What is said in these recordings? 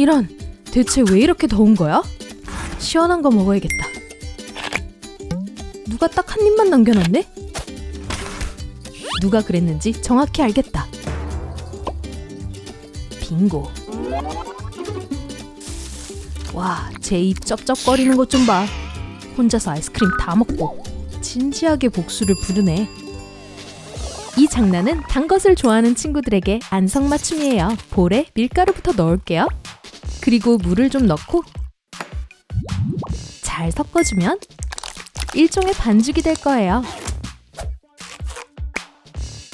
이런, 대체 왜 이렇게 더운 거야? 시원한 거 먹어야겠다. 누가 딱 한 입만 남겨놨네? 누가 그랬는지 정확히 알겠다. 빙고. 와, 제 입 쩝쩝거리는 것 좀 봐. 혼자서 아이스크림 다 먹고 진지하게 복수를 부르네. 이 장난은 단 것을 좋아하는 친구들에게 안성맞춤이에요. 볼에 밀가루부터 넣을게요. 그리고 물을 좀 넣고 잘 섞어주면 일종의 반죽이 될 거예요.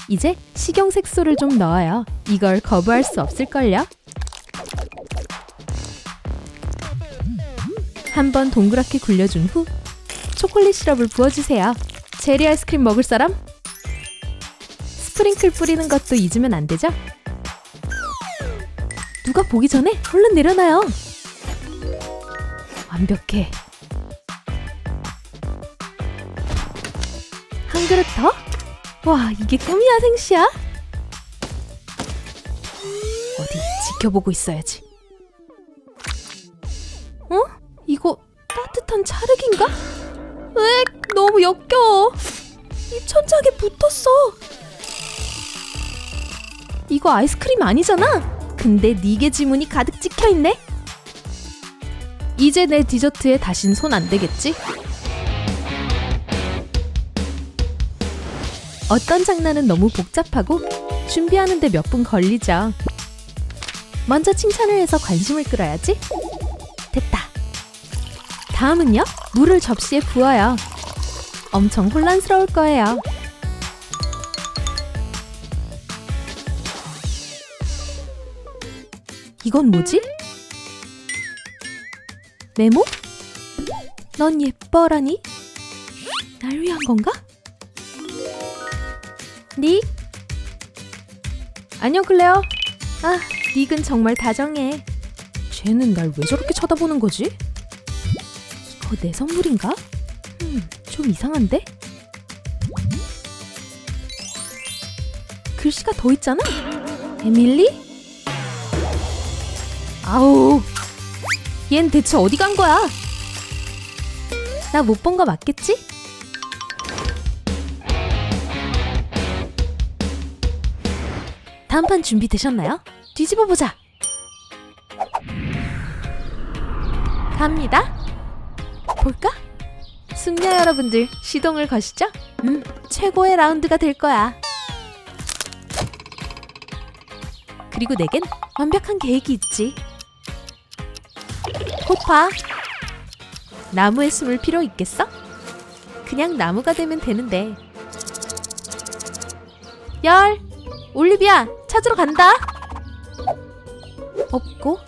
이제 식용 색소를 좀 넣어요. 이걸 거부할 수 없을걸요? 한번 동그랗게 굴려준 후 초콜릿 시럽을 부어주세요. 제리 아이스크림 먹을 사람? 스프링클 뿌리는 것도 잊으면 안 되죠? 누가 보기 전에 얼른 내려놔요. 완벽해. 한 그릇 더? 와, 이게 꿈이야, 생시야? 어디 지켜보고 있어야지. 어? 이거 따뜻한 찰흙인가? 으, 너무 역겨워. 입 천장에 붙었어. 이거 아이스크림 아니잖아. 근데 니게 지문이 가득 찍혀 있네. 이제 내 디저트에 다신 손 안 대겠지? 어떤 장난은 너무 복잡하고 준비하는데 몇 분 걸리죠. 먼저 칭찬을 해서 관심을 끌어야지. 됐다. 다음은요, 물을 접시에 부어요. 엄청 혼란스러울 거예요. 이건 뭐지? 메모? 넌 예뻐라니? 날 위한 건가? 닉? 안녕 클레어. 아, 닉은 정말 다정해. 쟤는 날 왜 저렇게 쳐다보는 거지? 이거 내 선물인가? 음, 좀 이상한데? 글씨가 더 있잖아. 에밀리? 아우, 얜 대체 어디 간 거야? 나 못 본 거 맞겠지? 다음 판 준비되셨나요? 뒤집어 보자. 갑니다. 볼까? 승려 여러분들 시동을 거시죠? 음, 최고의 라운드가 될 거야. 그리고 내겐 완벽한 계획이 있지. 호파. 나무에 숨을 필요 있겠어? 그냥 나무가 되면 되는데. 열. 올리비아, 찾으러 간다. 없고.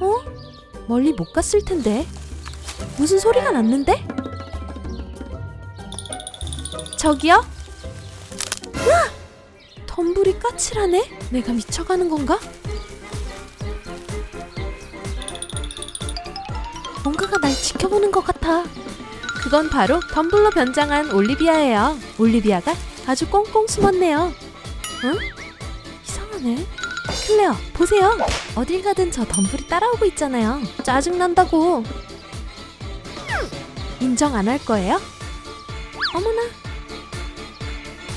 어? 멀리 못 갔을 텐데. 무슨 소리가 났는데? 저기요? 으아! 덤불이 까칠하네? 내가 미쳐가는 건가? 날 지켜보는 것 같아. 그건 바로 덤블로 변장한 올리비아예요. 올리비아가 아주 꽁꽁 숨었네요. 응? 이상하네. 클레어, 보세요. 어딜 가든 저 덤블이 따라오고 있잖아요. 짜증난다고. 인정 안 할 거예요? 어머나.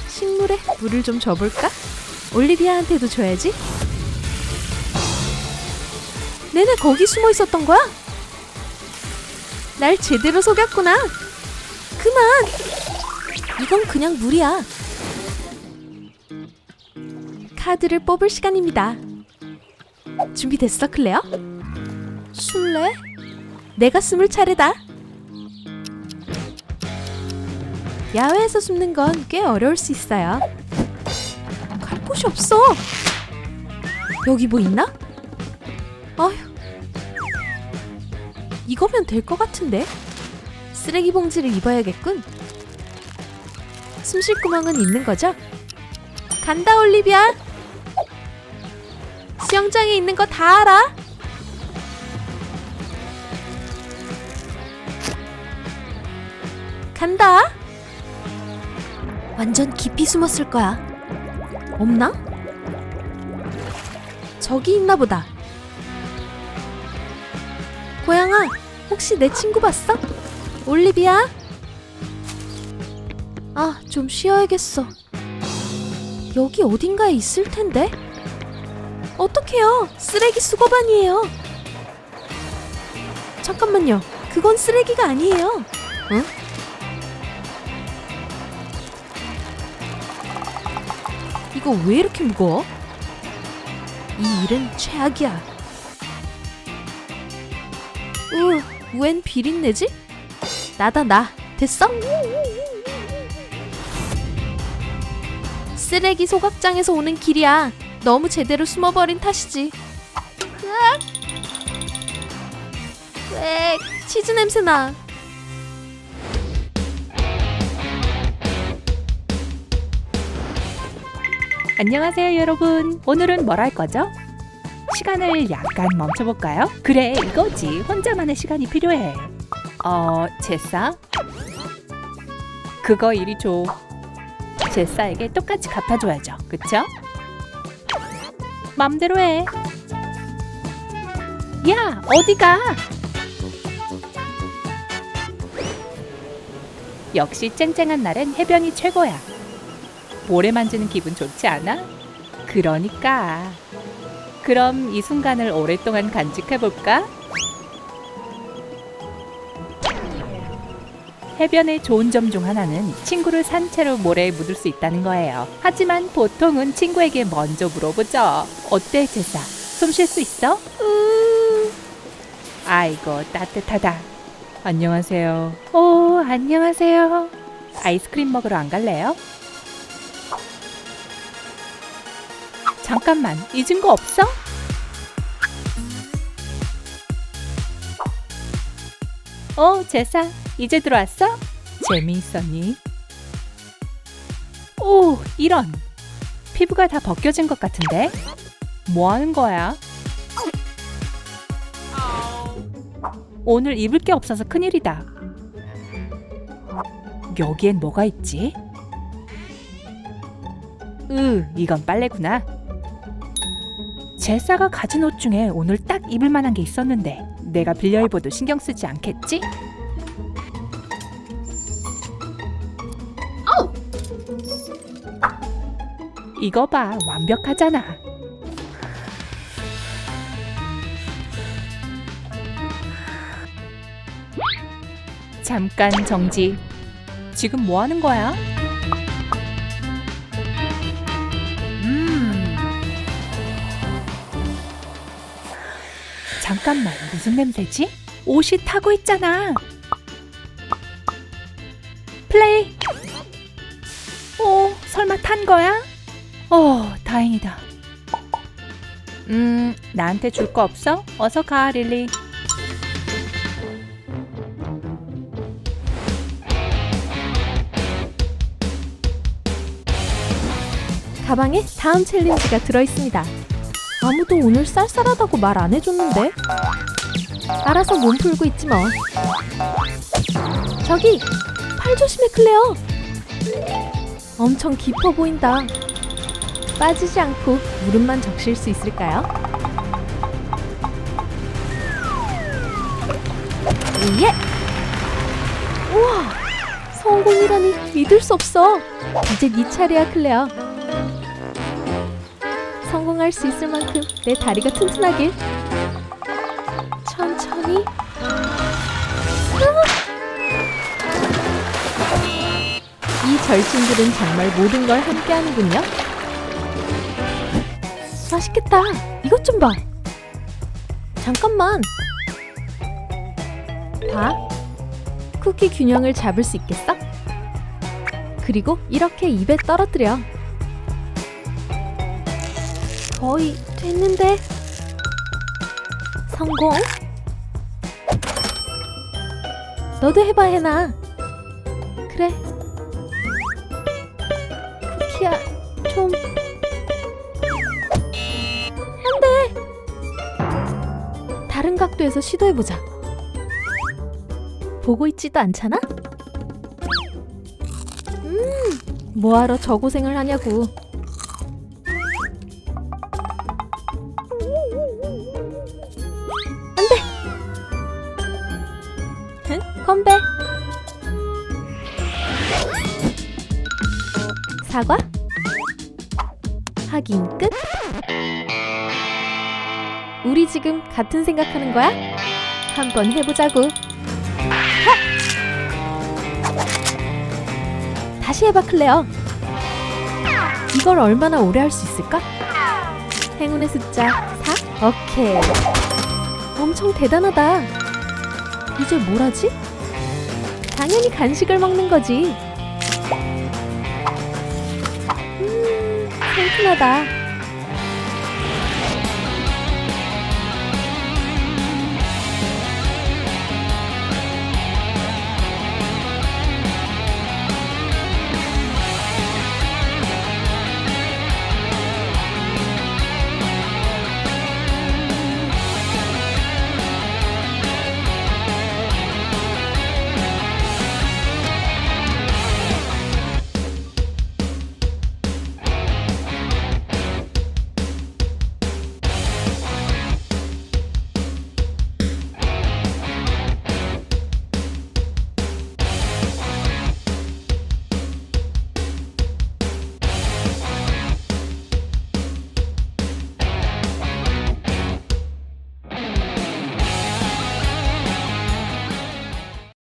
식물에 물을 좀 줘볼까? 올리비아한테도 줘야지. 내내 거기 숨어 있었던 거야? 날 제대로 속였구나. 그만. 이건 그냥 물이야. 카드를 뽑을 시간입니다. 준비됐어, 클레어? 술래? 내가 숨을 차례다. 야외에서 숨는 건 꽤 어려울 수 있어요. 갈 곳이 없어. 여기 뭐 있나? 아휴. 이거면 될 것 같은데? 쓰레기 봉지를 입어야겠군. 숨 쉴 구멍은 있는 거죠? 간다 올리비아. 수영장에 있는 거 다 알아. 간다. 완전 깊이 숨었을 거야. 없나? 저기 있나 보다. 고양아, 혹시 내 친구 봤어? 올리비아? 아, 좀 쉬어야겠어. 여기 어딘가에 있을 텐데. 어떡해요? 쓰레기 수거반이에요. 잠깐만요. 그건 쓰레기가 아니에요. 응? 이거 왜 이렇게 무거워? 이 일은 최악이야. 으, 웬 비린내지? 나다 나. 됐어? 쓰레기 소각장에서 오는 길이야. 너무 제대로 숨어버린 탓이지. 으악! 왜 치즈 냄새 나? 안녕하세요, 여러분. 오늘은 뭘 할 거죠? 시간을 약간 멈춰볼까요? 그래, 이거지. 혼자만의 시간이 필요해. 어, 제싸? 그거 이리 줘. 제싸에게 똑같이 갚아줘야죠. 그쵸? 맘대로 해. 야, 어디가? 역시 쨍쨍한 날엔 해변이 최고야. 모래 만지는 기분 좋지 않아? 그러니까. 그럼 이 순간을 오랫동안 간직해볼까? 해변의 좋은 점 중 하나는 친구를 산채로 모래에 묻을 수 있다는 거예요. 하지만 보통은 친구에게 먼저 물어보죠. 어때, 제사? 숨 쉴 수 있어? 으... 아이고, 따뜻하다. 안녕하세요. 오, 안녕하세요. 아이스크림 먹으러 안 갈래요? 잠깐만, 잊은 거 없어? 어, 제사, 이제 들어왔어? 재미있었니? 오, 이런. 피부가 다 벗겨진 것 같은데? 뭐 하는 거야? 오늘 입을 게 없어서 큰일이다. 여기엔 뭐가 있지? 으, 이건 빨래구나. 제사가 가진 옷 중에 오늘 딱 입을 만한 게 있었는데 내가 빌려 입어도 신경 쓰지 않겠지? 이거 봐, 완벽하잖아. 잠깐 정지. 지금 뭐 하는 거야? 잠깐만, 무슨 냄새지? 옷이 타고 있잖아. 플레이. 오, 설마 탄 거야? 어, 다행이다. 음, 나한테 줄 거 없어? 어서 가, 릴리. 가방에 다음 챌린지가 들어 있습니다. 아무도 오늘 쌀쌀하다고 말 안 해줬는데? 알아서 몸 풀고 있지 뭐. 저기! 팔 조심해, 클레어! 엄청 깊어 보인다. 빠지지 않고 무릎만 적실 수 있을까요? 예! 우와! 성공이라니 믿을 수 없어! 이제 네 차례야, 클레어. 성공할 수 있을 만큼 내 다리가 튼튼하길. 천천히. 이 절친들은 정말 모든 걸 함께 하는군요. 맛있겠다. 이것 좀 봐. 잠깐만. 봐. 쿠키 균형을 잡을 수 있겠어? 그리고 이렇게 입에 떨어뜨려. 거의 됐는데? 성공? 너도 해봐 해나. 그래. 쿠키야 좀. 안 돼 다른 각도에서 시도해보자. 보고 있지도 않잖아? 음 뭐하러 저 고생을 하냐고 사과? 확인 끝. 우리 지금 같은 생각하는 거야? 한번 해보자고. 하! 다시 해봐, 클레어. 이걸 얼마나 오래 할 수 있을까? 행운의 숫자 4? 오케이. 엄청 대단하다. 이제 뭘 하지? 당연히 간식을 먹는 거지. 음, 상큼하다.